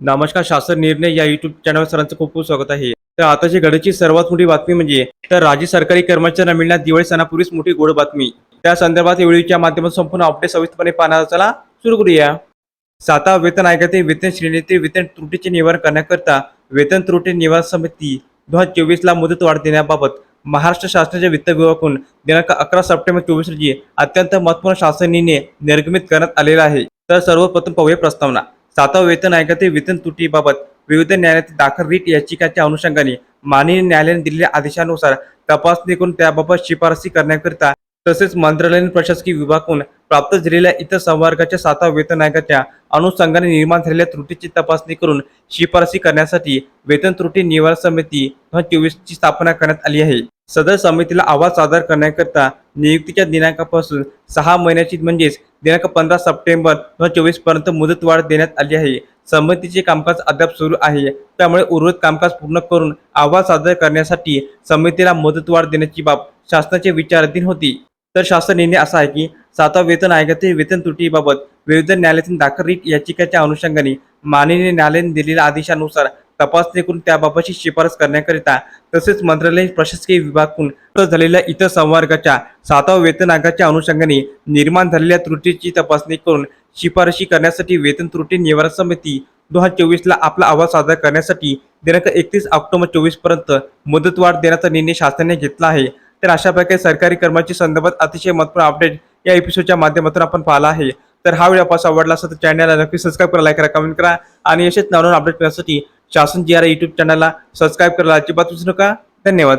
नमस्कार शासन निर्णय या युट्यूब चॅनलवर सरांचं खूप खूप स्वागत आहे. तर आताची घडची सर्वात मोठी बातमी म्हणजे तर राज्य सरकारी कर्मचाऱ्यांना मिळण्यात दिवाळी सणापूर्वीच मोठी गोड बातमी. त्या संदर्भात व्हिडिओच्या माध्यमातून संपूर्ण अपडेट सविस्तरपणे पाहण्याचा चला सुरू करूया. साता वेतन आयोगातील वेतन श्रेणीतील वेतन त्रुटीचे निवारण करण्याकरता वेतन त्रुटी निवारण समिती दोन हजार चोवीस ला मुदतवाढ देण्याबाबत महाराष्ट्र शासनाच्या वित्त विभागाकडून दिनांक अकरा सप्टेंबर चोवीस रोजी अत्यंत महत्त्वपूर्ण शासन निर्णय निर्गमित करण्यात आलेला आहे. तर सर्वप्रथम पाहूया प्रस्तावना. सातवा वेतन आयोगातील वेतन त्रुटीबाबत विविध न्यायालयात दाखल रीट याचिकाच्या अनुषंगाने माननीय न्यायालयाने दिलेल्या आदेशानुसार तपासणी करून त्याबाबत शिफारसी करण्याकरिता तसेच मंत्रालयीन प्रशासकीय विभागाकडून प्राप्त झालेल्या इतर संवर्गाच्या सातवा वेतन आयोगाच्या अनुषंगाने निर्माण झालेल्या त्रुटीची तपासणी करून शिफारसी करण्यासाठी वेतन त्रुटी निवारण समिती चोवीस ची स्थापना करण्यात आली आहे. सदर समितीला अहवाल सादर करण्याकरता नियुक्तीच्या दिनांकापासून सहा महिन्याची म्हणजेच दिनांक पंधरा सप्टेंबर दोन चोवीसपर्यंत मुदतवाढ देण्यात आली आहे. समितीचे कामकाज अद्याप सुरू आहे. त्यामुळे उर्वरित कामकाज पूर्ण करून अहवाल सादर करण्यासाठी समितीला मुदतवाढ देण्याची बाब शासनाचे विचाराधीन होती. तर शासन निर्णय असा आहे की सातवा वेतन आयोगातील वेतन त्रुटीबाबत विविध न्यायालयातील दाखल याचिकेच्या अनुषंगाने माननीय न्यायालयाने दिलेल्या आदेशानुसार तपासणी करून त्याबाबतची शिफारस करण्याकरिता तसेच मंत्रालयीन प्रशासकीय विभागाकडून झालेल्या इतर संवर्गाच्या सातवा वेतन आगाच्या अनुषंगाने निर्माण झालेल्या त्रुटीची तपासणी करून शिफारशी करण्यासाठी वेतन त्रुटी निवारण समिती दोन हजार चोवीसला आपला अहवाल सादर करण्यासाठी दिनांक एकतीस ऑक्टोबर चोवीसपर्यंत मुदतवाढ देण्याचा निर्णय शासनाने घेतला आहे. तर अशा प्रकारे सरकारी कर्मचारी संदर्भात अतिशय महत्त्वपूर्ण अपडेट या एपिसोडच्या माध्यमातून आपण पाहिला आहे. तर हा व्हिडिओ पास आवडला असेल तर चॅनलला नक्की सबस्क्राईब करा लाईक करा कमेंट करा. आणि असेच नवनवीन अपडेट करण्यासाठी शासन जी आर युट्यूब चॅनलला सबस्क्राईब करायला अजिबात विसरू नका. धन्यवाद.